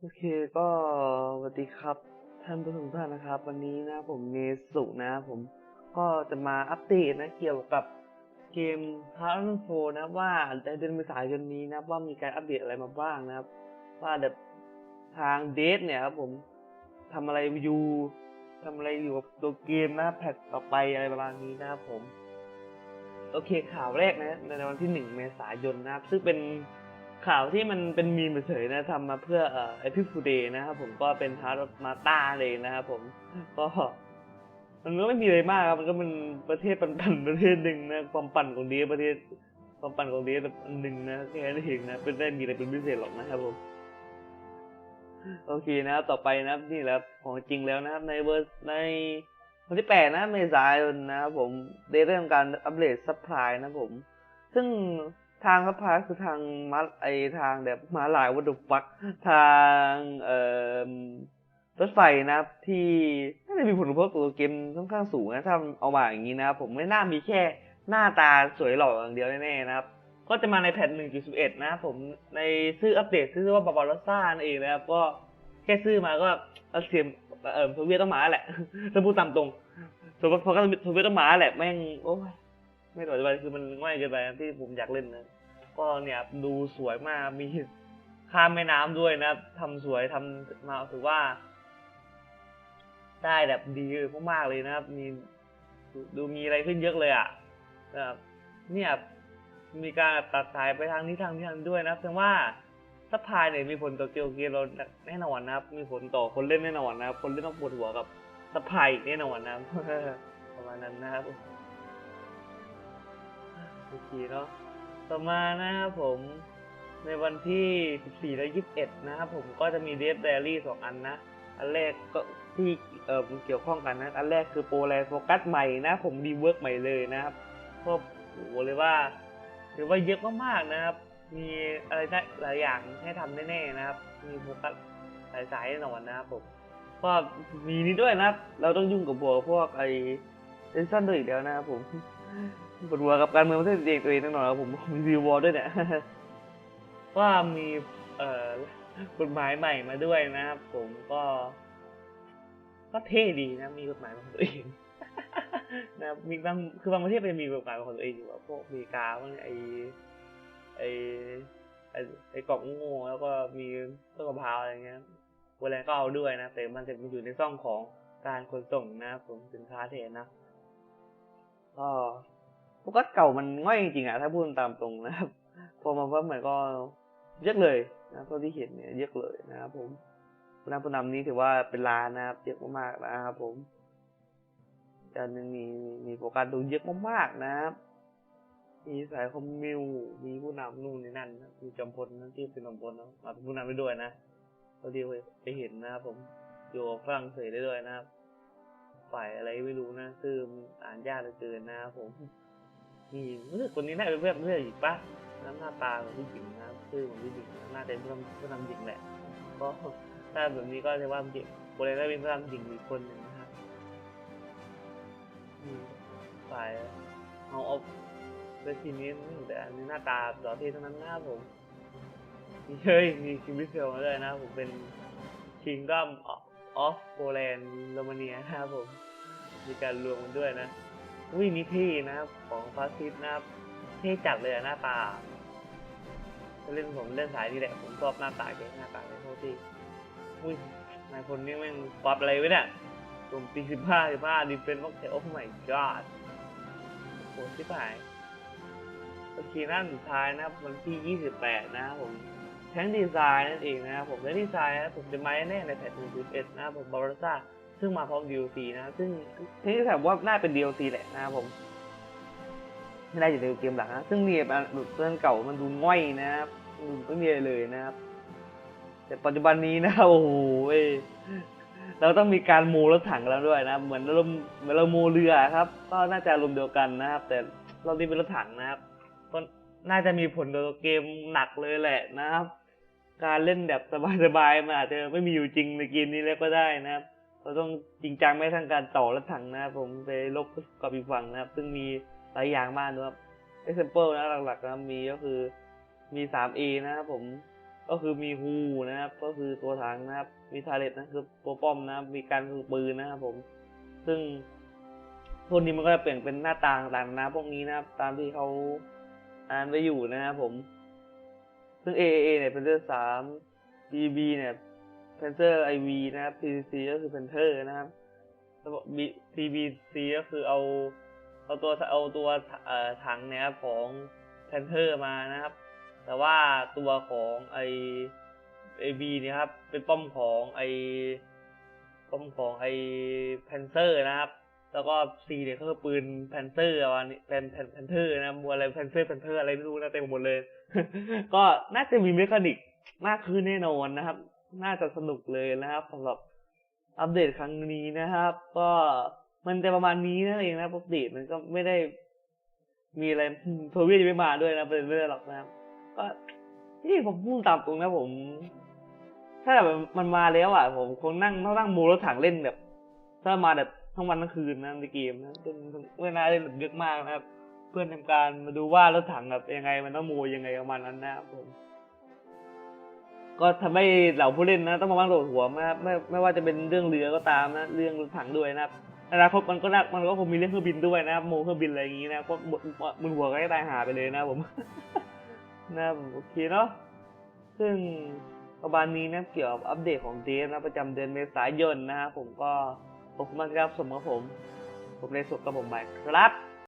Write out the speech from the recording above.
โอเคก็สวัสดีครับท่านผู้ชมทุกท่านนะครับ วันนี้นะผมเนสุนะผมก็จะมาอัปเดตนะเกี่ยวกับเกม h a r d f o นะว่าในเดือนเมษายนนี้นะว่ามีการอัปเดตอะไรมาบ้างนะครับ ว่าแบบทางเดทเนี่ยครับผมทำอะไรอยู่ทำอะไรอยู่กับตัวเกมนะแพทต่อไปอะไรประมาณนี้นะครับผม โอเคข่าวแรกนะในวันที่หนึ่งเมษายนนะครับ ซึ่งเป็น ข่าวที่มันเป็นมีมเฉยนะทำมาเพื่อเอ่อ Epic Today นะครับผมก็เป็นฮาร์ดมาต้าเลยนะครับผมก็มันก็ไม่มีอะไรมากครับมันก็เป็นประเทศปั่นๆประเทศหนึ่งนะความปั่นของดีประเทศความปั่นของดีอันหนึ่งนะแค่นั้นเองนะเป็นได้มีอะไรเป็นพิเศษหรอกนะครับผมโอเคนะครับต่อไปนะครับนี่แหละของจริงแล้วนะครับในเวอร์ในวันที่แปดนะเมษายนนะครับผมได้เริ่มการอัปเดตซัพพลายนะครับผม ซึ่ง ทางซัพพลาคือทางมาไอทางแบบมาลายวัตถุฟักทางเอ่อรถไฟนะครับที่น่าจะมีผลกระทบต่อตัวเกมค่อนข้างสูงนะถ้าเอามาอย่างนี้นะครับผมไม่น่ามีแค่หน้าตาสวยหล่ออย่างเดียวแน่ๆนะครับก็จะมาในแพท1.11 นะครับผมในซื้ออัปเดตซื้อว่าบาบาโรซ่านั่นเองนะครับก็แค่ซื้อมาก็เอาเสียมเออโซเวียตต้องมาแหละถ้าพูดตามตรงโซเวตพอก็โซเวียตต้องมาแหละแม่งโอ้ย ไม่ต่อไปคือมันง่ายเกินไปที่ผมอยากเล่นนะก็เนี่ยดูสวยมากมีข้ามแม่น้ำด้วยนะครับทำสวยทำมาถือว่า ได้แบบดีมากๆเลยนะครับ มีดูมีอะไรขึ้นเยอะเลยอะนะครับเนี่ยมีการตัดสายไปทางนี้ทางนี้ทางด้วยนะครับแสดงว่าซัพพลายเนี่ยมีผลต่อเกมเกมเราแน่นอนนะครับ มีผลต่อคนเล่นแน่นอนนะครับ คนเล่นต้องปวดหัวกับซัพพลายแน่นอนนะครับประมาณนั้นนะครับ โอเคเนาะต่อมานะครับผมในวันที่ 14 และ 21 นะครับผมก็จะมีเดฟไดอารี่สองอันนะ อันแรกก็ที่เออเกี่ยวข้องกันนะ อันแรกคือโปรแลนโฟกัสใหม่นะ ผมดีเวิร์กใหม่เลยนะครับก็โอ้โหเลยว่าถือว่าเยอะมากๆนะครับ มีอะไรได้หลายอย่างให้ทำแน่ๆนะครับ มีโฟกัสหลายสายแน่นอนนะครับผมก็มีนี้ด้วยนะครับ เราต้องยุ่งกับพวกพวกไอเซนซันด้วยอีกแล้วนะครับผม ปวดหัวกับการเมืองประเทศเองตัวเองแน่นอนครับผมมีซีวอลด้วยเนี่ยว่ามีเอ่อกฎหมายใหม่มาด้วยนะครับ ผมก็ก็เท่ดีนะ มีกฎหมายของตัวเองนะมีบางคือบางประเทศมันมีกฎหมายของตัวเองอยู่พวกอเมริกาพวกไอไอไอไอกรอบง่แล้วก็มีต้นกระเพราอะไรเงี้ยโบราก็เอาด้วยนะแต่มันจะมันอยู่ในซ่องของการขนส่งนะครับผมสินค้าแทนนะก็ โฟกัสเก่ามันง่อยจริงๆอะถ้าพูดตามตรงนะครับ พอมาว่าเหมือนก็เยอะเลยนะเท่าที่เห็นเนี่ยเยอะเลยนะครับผมผู้นำผู้นำนี้ถือว่าเป็นล้านนะครับเยอะมากๆนะครับผมจานหนึ่งมีมีโฟกัสดูเยอะมากๆนะครับ มีสายคอมมิวมีผู้นำนู่นนี่นั่นมีจอมพลนั่นที่เป็นจอมพลเนอะมาเป็นผู้นำไปด้วยนะเท่าที่ไปเห็นนะครับผมอยู่ฝรั่งเศสได้ด้วยนะครับ ฝ่ายอะไรไม่รู้นะ คืออ่านยากเหลือเกินนะครับผม นี่รู้สึกคนนี้น่าเป็นเพื่อนเพื่อนอีกปะน้ำหน้าตาของผู้หญิงนะชื่อของผู้หญิงนะน่าจะเป็นผู้นำผู้นำหญิงแหละ ก็ถ้าแบบนี้ก็จะว่าหญิงโบเลน่าเป็นผู้นำหญิงอีกคนหนึ่งนะครับฝ่ายเอาเอาแต่ทีนี้แต่อันนี้หน้าตาหล่อเท่ทั้งนั้นนะครับผมมีเฮ้ยมีคิมบิเซลมาด้วยนะผมเป็น Kingdom of Poland โรมาเนียนะครับผมมีการรวมกันด้วยนะ อุ้ยนี่เท่นะครับของฟาสซิสนะครับเท่จัดเลยอะหน้าตาเล่นผมเล่นสายนี่แหละผมชอบหน้าตาแกหน้าตาแกโคตรเท่อุ้ยนายคนนี้แม่งปรับอะไรไว้เนี่ยผมตีสิบห้าสิบห้าดิเฟนต์บอกโอ้ my god โหที่หายโอเคหน้าสุดท้ายนะครับวันที่ 28 นะครับผมแท้งดีไซน์นั่นเองนะครับผมและดีไซน์นะผมจะมาแน่ในแพท1.1นะครับผมบาร์ซ่า ซึ่งมาพร้อม DLC นะ ซึ่งที่ถามว่าน่าเป็น DLC แหละนะครับผมไม่ได้อยู่ในเกมหลักนะ ซึ่งเนี่ยเรื่องเก่ามันดูง่อยนะครับไม่มีอะไรเลยนะครับ แต่ปัจจุบันนี้นะโอ้โหเราต้องมีการโมรถถังแล้วด้วยนะเหมือนเราเหมือนเราโมเรือครับ ก็น่าจะอารมเดียวกันนะครับ แต่เราที่เป็นรถถังนะครับก็น่าจะมีผลต่อเกมหนักเลยแหละนะครับ การเล่นแบบสบายๆมันอาจจะไม่มีอยู่จริงในเกมนี้แล้วก็ได้นะครับ เราต้องจริงจังไม่ทั้งการต่อรถถังนะครับผมไปลบกับอีกฝั่งนะครับ ซึ่งมีหลายอย่างมากนะครับ example นะหลักๆนะมีก็คือมี 3A นะครับผมก็คือมีฮูนะครับ ก็คือตัวถังนะครับ มีทาเลตนะคือตัวป้อมนะครับ มีการคือปืนนะครับผม ซึ่งพวกนี้มันก็จะเปลี่ยนเป็นหน้าตาต่างนะพวกนี้นะครับ ตามที่เขาอ่านไว้อยู่นะครับผม ซึ่ง AAA เนี่ยเป็นเรื่องสาม BB เนี่ย Panther IV นะครับ PCC ก็คือ Panther นะครับแล้วก็ B- PBC ก็คือเอาเอาตัวเอาตัวถังนี่ยครับของ Panther มานะครับ แต่ว่าตัวของไอไอบีเนี่ยครับ เป็นป้อมของไอป้อมของไอแพนเซอร์นะครับ แล้วก็ซีเนี่ยก็คือปืนแพนเซอร์วันนี้เป็นแพนแพนเทอร์นะมัวอะไรแพนเซอร์แพนเทอร์อะไรไม่รู้นะเต็มหมดเลย ก็น่าจะมีเมคานิกมากขึ้นแน่นอนนะครับ น่าจะสนุกเลยนะครับสำหรับอัปเดตครั้งนี้นะครับ ก็มันจะประมาณนี้นั่นเองนะปกติมันก็ไม่ได้มีอะไรทวี่ยังไม่มาด้วยนะเป็นไม่ได้หรอกนะครับ ก็ที่ผมพูดตามตรงนะผม ถ้าแบบมันมาแล้วอะผมคงนั่งต้องนั่งโมรถถังเล่นแบบ ถ้ามาแบบทั้งวันทั้งคืนนะในเกมนะเป็นเวลาเล่นแบบเยอะมากนะครับ เพื่อนทำการมาดูว่ารถถังแบบยังไงมันต้องโมยังไงประมาณนั้นนะครับผม ก็ทำให้เหล่าผู้เล่นนะต้องมาบ้างโดดหัวนะครับไม่ไม่ว่าจะเป็นเรื่องเรือก็ตามนะเรื่องถังด้วยนะครับอนาคตมันก็น่ามันก็คงมีเรื่องเครื่องบินด้วยนะครับโมเครื่องบินอะไรอย่างนี้นะก็หมดมึนหัวก็ให้ตายหาไปเลยนะผมนะครับโอเคเนาะซึ่งประมาณนี้นะเกี่ยวกับอัปเดตของเดฟนะประจำเดือนเมษายนนะครับผมก็ขอบคุณมากครับสมกับผม ผมในสุขกับผมใหม่ครับ